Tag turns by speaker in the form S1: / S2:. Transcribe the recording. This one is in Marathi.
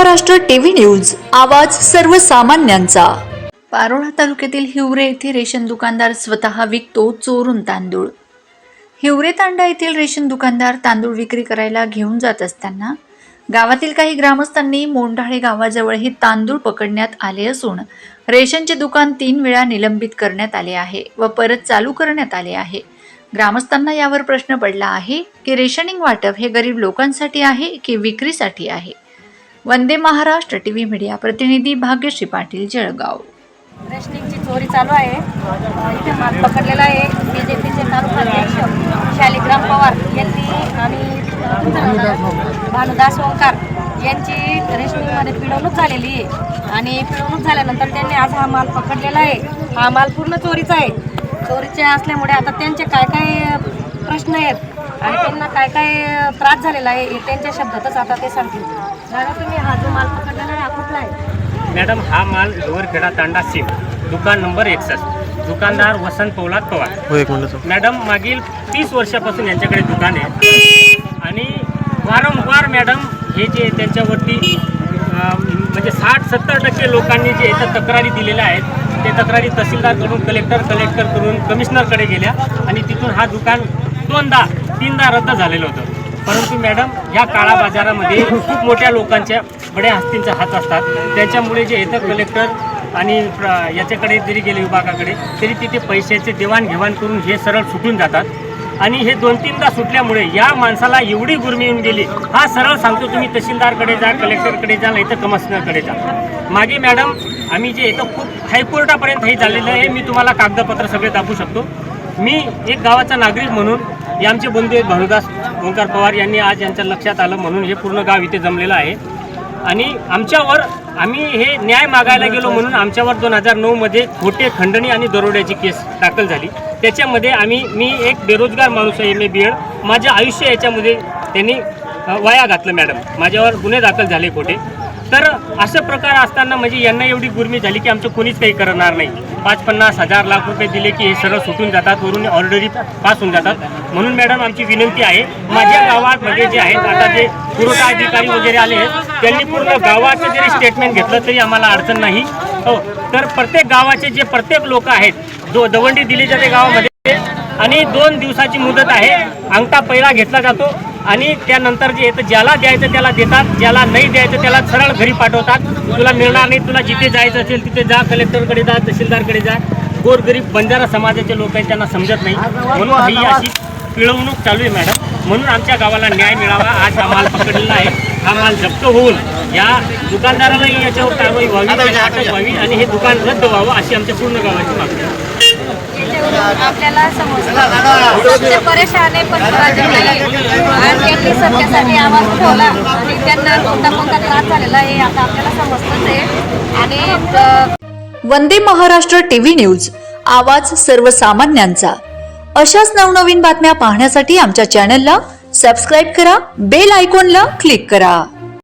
S1: महाराष्ट्र टीव्ही न्यूज आवाज सर्वसामान्यांचा. पारोळा तालुक्यातील हिवरे येथे रेशन दुकानदार स्वतः विकतो चोरून तांदूळ. हिवरे तांडा येथील रेशन दुकानदार तांदूळ विक्री करायला घेऊन जात असताना गावातील काही ग्रामस्थांनी मोंढाळे गावाजवळ हे तांदूळ पकडण्यात आले असून रेशनचे दुकान तीन वेळा निलंबित करण्यात आले आहे व परत चालू करण्यात आले आहे. ग्रामस्थांना यावर प्रश्न पडला आहे की रेशनिंग वाटप हे गरीब लोकांसाठी आहे की विक्रीसाठी आहे? Vande Maharashtra T V media प्रतिनिधी भाग्यश्री पाटील जळगाव.
S2: रेशनिंगची चोरी चालू आहे. इथे माल पकडलेला आहे बी जे पीचे तालुका अध्यक्ष शालिग्राम पवार यांनी आणि भानुदास ओंकार यांची रेशनिंगमध्ये पिळवणूक झालेली आहे. आणि पिळवणूक झाल्यानंतर त्यांनी आज हा माल पकडलेला आहे. हा माल पूर्ण चोरीचा आहे. चोरीचे असल्यामुळे आता त्यांचे काय काय प्रश्न आहेत आणि त्यांना काय काय त्रास झालेला आहे हे त्यांच्या शब्दातच आता ते सांगतील. दादा तुम्ही हा जो माल पकडलेला आहे हा कुठला आहे?
S3: मॅडम हा माल हिवरखेडा तांडा सिम दुकान नंबर एकसष्ट दुकानदार वसंत पौलाद पवार.
S4: हो एक मिनिट सर.
S3: मॅडम मागील तीस वर्षापासून यांच्याकडे दुकान आहे. आणि वारंवार मॅडम हे जे त्यांच्यावरती म्हणजे साठ सत्तर टक्के लोकांनी जे इथं तक्रारी दिलेल्या आहेत ते तक्रारी तहसीलदारकडून कलेक्टर कलेक्टरकडून कमिशनरकडे गेल्या. आणि तिथून हा दुकान दोनदा तीनदा रद्द झालेलं होतं. परंतु मॅडम या काळा बाजारामध्ये खूप मोठ्या लोकांच्या बड्या हस्तींचा हात असतात. त्याच्यामुळे जे येतं कलेक्टर आणि प्र- याच्याकडे जरी गेले विभागाकडे तरी तिथे पैशाचे देवाणघेवाण करून हे सरळ सुटून जातात. आणि हे दोन तीनदा सुटल्यामुळे या माणसाला एवढी गुरमी येऊन गेली. हा सरळ सांगतो तुम्ही तहसीलदारकडे जा कलेक्टरकडे जा नाही तर कमिशनरकडे जा. मागे मॅडम आम्ही जे येतं खूप हायकोर्टापर्यंत हे झालेलं आहे. मी तुम्हाला कागदपत्र सगळे दाखवू शकतो. मी एक गावाचा नागरिक म्हणून हे आमचे बंधू आहेत भानुदास ओंकार पवार यांनी आज यांच्या लक्षात आलं म्हणून हे पूर्ण गाव इथे जमलेलं आहे. आणि आमच्यावर आम्ही हे न्याय मागायला गेलो म्हणून आमच्यावर दोन हजार नऊमध्ये खोटे खंडणी आणि दरोड्याची केस दाखल झाली. त्याच्यामध्ये आम्ही मी एक बेरोजगार माणूस आहे एम ए बी एड. माझं आयुष्य याच्यामध्ये त्यांनी वाया घातलं मॅडम. माझ्यावर गुन्हे दाखल झाले खोटे. तर असं प्रकार असताना म्हणजे यांना एवढी गुरमी झाली की आमचं कोणीच काही करणार नाही. पाच पन्नास हजार लाख रुपये दिले की हे सरळ सुटून जातात वरून ऑर्डरी पास होऊन जातात. म्हणून मॅडम आमची विनंती आहे माझ्या गावात मध्ये जे आहेत आता जे पुरवठा अधिकारी वगैरे आले आहेत त्यांनी पूर्ण गावाचं जरी स्टेटमेंट घेतलं तरी आम्हाला अडचण नाही. हो तर प्रत्येक गावाचे जे प्रत्येक लोक आहेत जो दवंडी दिली जाते गावामध्ये आणि दोन दिवसाची मुदत आहे अंगठा पहिला घेतला जातो आणि त्यानंतर जे येतं ज्याला द्यायचं त्याला देतात ज्याला नाही द्यायचं त्याला सरळ घरी पाठवतात. तुला मिळणार नाही तुला जिथे जायचं असेल तिथे जा कलेक्टरकडे जा तहसीलदारकडे जा. गोरगरीब बंजारा समाजाचे लोक आहेत त्यांना समजत नाही. म्हणून ही अशी पिळवणूक चालू आहे मॅडम. म्हणून आमच्या गावाला न्याय मिळावा आज हा माल पकडलेला आहे. हा माल जप्त होऊन या दुकानदारालाही याच्यावर कारवाई व्हावी अटक व्हावी आणि हे दुकान रद्द व्हावं अशी आमच्या पूर्ण गावाची मागणी आहे.
S2: आपल्याला समजतं परेशाने परेशान पण आणि त्यांनी सत्यासाठी आवाज ठेवला. आणि त्यांना कोणता कोणता त्रास झालेला हे आता आपल्याला समजतच आहे. आणि
S1: वंदे महाराष्ट्र टीव्ही न्यूज आवाज सर्वसामान्यांचा. अशाच नवनवीन बातम्या पाहण्यासाठी आमच्या चॅनलला सबस्क्राईब करा बेल आयकॉनला क्लिक करा.